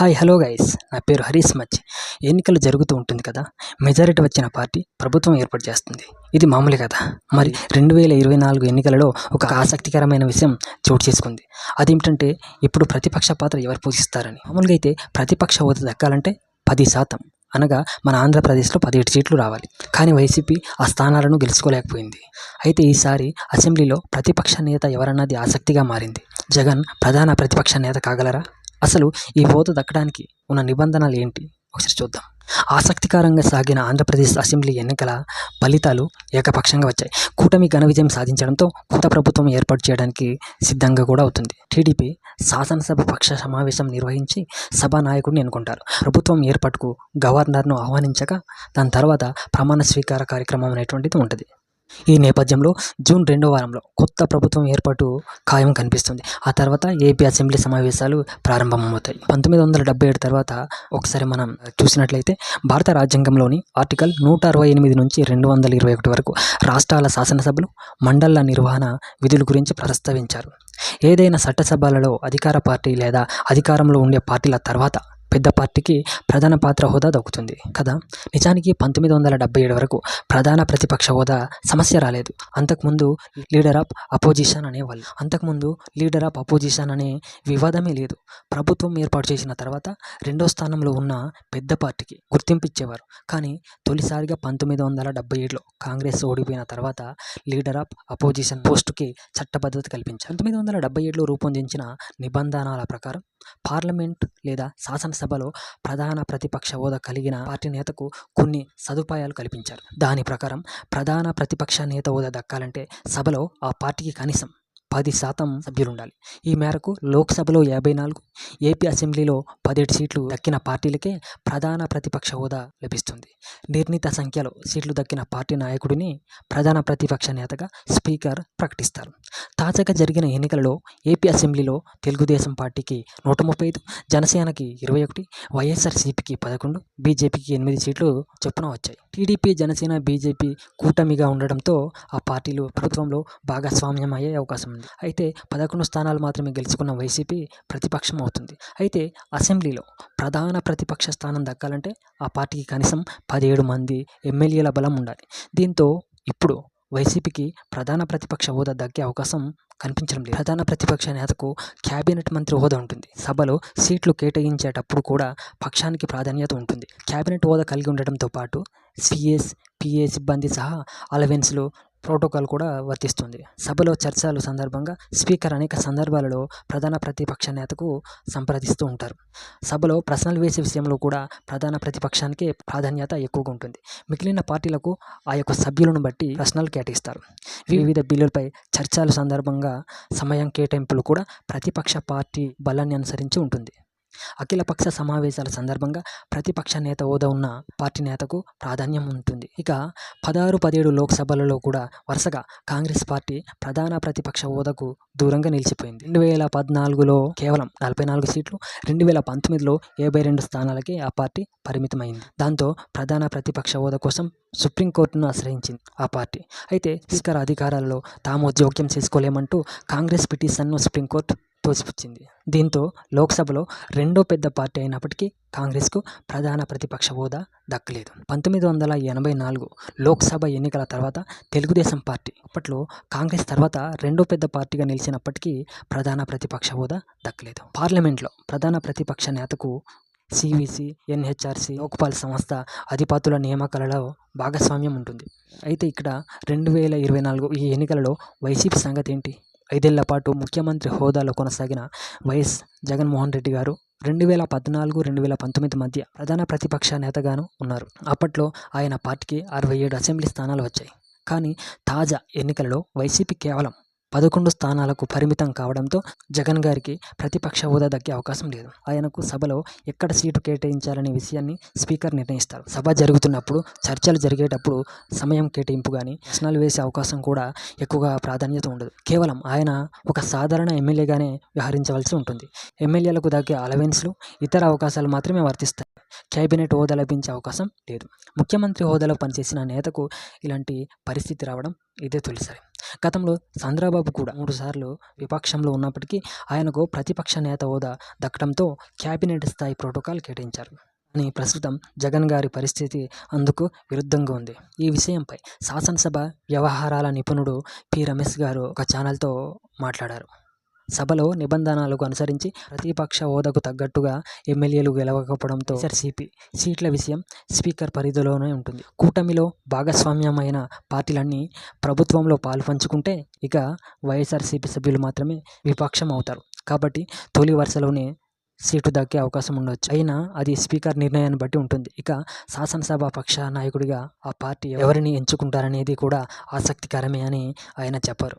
Hi hello guys. నా పేరు Harish much. ఎన్నికలు జరుగుతూ ఉంటుంది కదా? మెజారిటీ వచ్చిన పార్టీ ప్రభుత్వం ఏర్పాటు చేస్తుంది. ఇది మామూలు కదా? మరి రెండు వేల ఇరవై నాలుగు ఎన్నికలలో ఒక ఆసక్తికరమైన విషయం చోటు చేసుకుంది. అదేమిటంటే ఇప్పుడు ప్రతిపక్ష పాత్ర ఎవరు పోషిస్తారని. మామూలుగా అయితే ప్రతిపక్ష హోదా దక్కాలంటే పది శాతం. అనగా మన ఆంధ్రప్రదేశ్లో పదిహేడు సీట్లు రావాలి. కానీ వైసీపీ ఆ స్థానాలను గెలుచుకోలేకపోయింది. అయితే ఈసారి అసెంబ్లీలో ప్రతిపక్ష నేత ఎవరన్నది ఆసక్తిగా మారింది. జగన్ ప్రధాన ప్రతిపక్ష నేత కాగలరా? అసలు ఈ హోదా దక్కడానికి ఉన్న నిబంధనలు ఏంటి? ఒకసారి చూద్దాం. ఆసక్తికరంగా సాగిన ఆంధ్రప్రదేశ్ అసెంబ్లీ ఎన్నికల ఫలితాలు ఏకపక్షంగా వచ్చాయి. కూటమి ఘన విజయం సాధించడంతో కొత్త ప్రభుత్వం ఏర్పాటు చేయడానికి సిద్ధంగా కూడా అవుతుంది. టీడీపీ శాసనసభ పక్ష సమావేశం నిర్వహించి సభా నాయకుడిని ఎన్నుకుంటారు. ప్రభుత్వం ఏర్పాటుకు గవర్నర్ను ఆహ్వానించగా దాని తర్వాత ప్రమాణ స్వీకార కార్యక్రమం అనేటువంటిది ఉంటుంది. ఈ నేపథ్యంలో జూన్ రెండో వారంలో కొత్త ప్రభుత్వం ఏర్పాటు ఖాయం కనిపిస్తుంది. ఆ తర్వాత ఏపీ అసెంబ్లీ సమావేశాలు ప్రారంభమవుతాయి. పంతొమ్మిది వందల డెబ్బై ఏడు తర్వాత ఒకసారి మనం చూసినట్లయితే భారత రాజ్యాంగంలోని ఆర్టికల్ నూట అరవై ఎనిమిది నుంచి రెండు వందల ఇరవై ఒకటి వరకు రాష్ట్రాల శాసనసభలు మండళ్ళ నిర్వహణ విధుల గురించి ప్రస్తావించారు. ఏదైనా చట్టసభలలో అధికార పార్టీ లేదా అధికారంలో ఉండే పార్టీల తర్వాత పెద్ద పార్టీకి ప్రధాన పాత్ర హోదా దక్కుతుంది. కదా? నిజానికి పంతొమ్మిది వందల డెబ్బై ఏడు వరకు ప్రధాన ప్రతిపక్ష హోదా సమస్య రాలేదు. అంతకుముందు లీడర్ ఆఫ్ అపోజిషన్ అనేవాళ్ళు అంతకుముందు లీడర్ ఆఫ్ అపోజిషన్ అనే వివాదమే లేదు. ప్రభుత్వం ఏర్పాటు చేసిన తర్వాత రెండో స్థానంలో ఉన్న పెద్ద పార్టీకి గుర్తింపు ఇచ్చేవారు. కానీ తొలిసారిగా పంతొమ్మిది వందల డెబ్బై ఏడులో కాంగ్రెస్ ఓడిపోయిన తర్వాత లీడర్ ఆఫ్ అపోజిషన్ పోస్టుకి చట్టబద్ధత కల్పించారు. పంతొమ్మిది వందల డెబ్బై ఏడులో రూపొందించిన నిబంధనల ప్రకారం పార్లమెంట్ లేదా సభలో ప్రధాన ప్రతిపక్ష హోదా కలిగిన పార్టీ నేతకు కొన్ని సదుపాయాలు కల్పించారు. దాని ప్రకారం ప్రధాన ప్రతిపక్ష నేత హోదా దక్కాలంటే సభలో ఆ పార్టీకి కనీసం పది శాతం సభ్యులు ఉండాలి ఈ మేరకు లోక్సభలో యాభై నాలుగు ఏపీ అసెంబ్లీలో పదిహేడు సీట్లు దక్కిన పార్టీలకే ప్రధాన ప్రతిపక్ష హోదా లభిస్తుంది. నిర్ణీత సంఖ్యలో సీట్లు దక్కిన పార్టీ నాయకుడిని ప్రధాన ప్రతిపక్ష నేతగా స్పీకర్ ప్రకటిస్తారు. తాజాగా జరిగిన ఎన్నికలలో ఏపీ అసెంబ్లీలో తెలుగుదేశం పార్టీకి నూట ముప్పై ఐదు జనసేనకి ఇరవై ఒకటి వైఎస్ఆర్సీపీకి పదకొండు బీజేపీకి ఎనిమిది సీట్లు చొప్పున వచ్చాయి. టీడీపీ జనసేన బీజేపీ కూటమిగా ఉండడంతో ఆ పార్టీలు ప్రభుత్వంలో భాగస్వామ్యం అయ్యే అవకాశం ఉంది అయితే పదకొండు స్థానాలు మాత్రమే గెలుచుకున్న వైసీపీ ప్రతిపక్షం అవుతుంది. అయితే అసెంబ్లీలో ప్రధాన ప్రతిపక్ష స్థానం దక్కాలంటే ఆ పార్టీకి కనీసం పదిహేడు మంది ఎమ్మెల్యేల బలం ఉండాలి. దీంతో ఇప్పుడు వైసీపీకి ప్రధాన ప్రతిపక్ష హోదా దక్కే అవకాశం కనిపించడం లేదు. ప్రధాన ప్రతిపక్ష నేతకు క్యాబినెట్ మంత్రి హోదా ఉంటుంది. సభలో సీట్లు కేటాయించేటప్పుడు కూడా పక్షానికి ప్రాధాన్యత ఉంటుంది. క్యాబినెట్ హోదా కలిగి ఉండటంతో పాటు సిఎస్ పిఏ సిబ్బంది సహా అలవెన్స్లు ప్రోటోకాల్ కూడా వర్తిస్తుంది. సభలో చర్చల సందర్భంగా స్పీకర్ అనేక సందర్భాలలో ప్రధాన ప్రతిపక్ష నేతకు సంప్రదిస్తూ ఉంటారు. సభలో ప్రశ్నలు వేసే విషయంలో కూడా ప్రధాన ప్రతిపక్షానికి ప్రాధాన్యత ఎక్కువగా ఉంటుంది. మిగిలిన పార్టీలకు ఆ యొక్క సభ్యులను బట్టి ప్రశ్నలు కేటాయిస్తారు. వివిధ బిల్లులపై చర్చల సందర్భంగా సమయం కేటాయింపులు కూడా ప్రతిపక్ష పార్టీ బలాన్ని అనుసరించి ఉంటుంది. అఖిలపక్ష సమావేశాల సందర్భంగా ప్రతిపక్ష నేత హోదా ఉన్న పార్టీ నేతకు ప్రాధాన్యం ఉంటుంది. ఇక పదహారు పదిహేడు లోక్సభలలో కూడా వరుసగా కాంగ్రెస్ పార్టీ ప్రధాన ప్రతిపక్ష హోదాకు దూరంగా నిలిచిపోయింది. రెండు వేల పద్నాలుగులో కేవలం నలభై నాలుగు సీట్లు రెండు వేల పంతొమ్మిదిలో యాభై రెండు స్థానాలకి ఆ పార్టీ పరిమితమైంది. దాంతో ప్రధాన ప్రతిపక్ష హోదా కోసం సుప్రీంకోర్టును ఆశ్రయించింది ఆ పార్టీ. అయితే స్పీకర్ అధికారాలలో తాము జోక్యం చేసుకోలేమంటూ కాంగ్రెస్ పిటిషన్ను సుప్రీంకోర్టు తోసిపుచ్చింది. దీంతో లోక్సభలో రెండో పెద్ద పార్టీ అయినప్పటికీ కాంగ్రెస్కు ప్రధాన ప్రతిపక్ష హోదా దక్కలేదు. పంతొమ్మిది వందల ఎనభై నాలుగు లోక్సభ ఎన్నికల తర్వాత తెలుగుదేశం పార్టీ అప్పట్లో కాంగ్రెస్ తర్వాత రెండో పెద్ద పార్టీగా నిలిచినప్పటికీ ప్రధాన ప్రతిపక్ష హోదా దక్కలేదు. పార్లమెంట్లో ప్రధాన ప్రతిపక్ష నేతకు సివిసి ఎన్హెచ్ఆర్సి లోక్పాల్ సంస్థ అధిపతుల నియామకాలలో భాగస్వామ్యం ఉంటుంది. అయితే ఇక్కడ రెండు వేల ఇరవై నాలుగు ఈ ఎన్నికలలో వైసీపీ సంగతి ఏంటి? ఐదేళ్ళ పాటు ముఖ్యమంత్రి హోదాలో కొనసాగిన వైఎస్ జగన్మోహన్ రెడ్డి గారు రెండు వేల పద్నాలుగు రెండు వేల పంతొమ్మిది మధ్య ప్రధాన ప్రతిపక్ష నేతగాను ఉన్నారు. అప్పట్లో ఆయన పార్టీకి అరవై ఏడు అసెంబ్లీ స్థానాలు వచ్చాయి. కానీ తాజా ఎన్నికలలో వైసీపీ కేవలం పదకొండు స్థానాలకు పరిమితం కావడంతో జగన్ గారికి ప్రతిపక్ష హోదా దక్కే అవకాశం లేదు. ఆయనకు సభలో ఎక్కడ సీటు కేటాయించాలనే విషయాన్ని స్పీకర్ నిర్ణయిస్తారు. సభ జరుగుతున్నప్పుడు చర్చలు జరిగేటప్పుడు సమయం కేటాయింపు కానీ ప్రశ్నలు వేసే అవకాశం కూడా ఎక్కువగా ప్రాధాన్యత ఉండదు. కేవలం ఆయన ఒక సాధారణ ఎమ్మెల్యేగానే వ్యవహరించవలసి ఉంటుంది. ఎమ్మెల్యేలకు దక్కే అలవెన్స్లు ఇతర అవకాశాలు మాత్రమే వర్తిస్తాయి. కేబినెట్ హోదా లభించే అవకాశం లేదు. ముఖ్యమంత్రి హోదాలో పనిచేసిన నేతకు ఇలాంటి పరిస్థితి రావడం ఇదే తొలిసారి. గతంలో చంద్రబాబు కూడా మూడుసార్లు విపక్షంలో ఉన్నప్పటికీ ఆయనకు ప్రతిపక్ష నేత హోదా దక్కడంతో క్యాబినెట్ స్థాయి ప్రోటోకాల్ కేటాయించారు. కానీ ప్రస్తుతం జగన్ గారి పరిస్థితి అందుకు విరుద్ధంగా ఉంది. ఈ విషయంపై శాసనసభ వ్యవహారాల నిపుణుడు పి. రమేష్ గారు ఒక ఛానల్తో మాట్లాడారు. సభలో నిబంధనలకు అనుసరించి ప్రతిపక్ష హోదాకు తగ్గట్టుగా ఎమ్మెల్యేలు గెలవకపోవడంతో ఎస్ఆర్సీపీ సీట్ల విషయం స్పీకర్ పరిధిలోనే ఉంటుంది. కూటమిలో భాగస్వామ్యమైన పార్టీలన్నీ ప్రభుత్వంలో పాలు పంచుకుంటే ఇక వైఎస్ఆర్సీపీ సభ్యులు మాత్రమే విపక్షం అవుతారు కాబట్టి తొలి వరుసలోనే సీటు దక్కే అవకాశం ఉండవచ్చు అయినా అది స్పీకర్ నిర్ణయాన్ని బట్టి ఉంటుంది. ఇక శాసనసభ పక్ష నాయకుడిగా ఆ పార్టీ ఎవరిని ఎంచుకుంటారనేది కూడా ఆసక్తికరమే అని ఆయన చెప్పారు.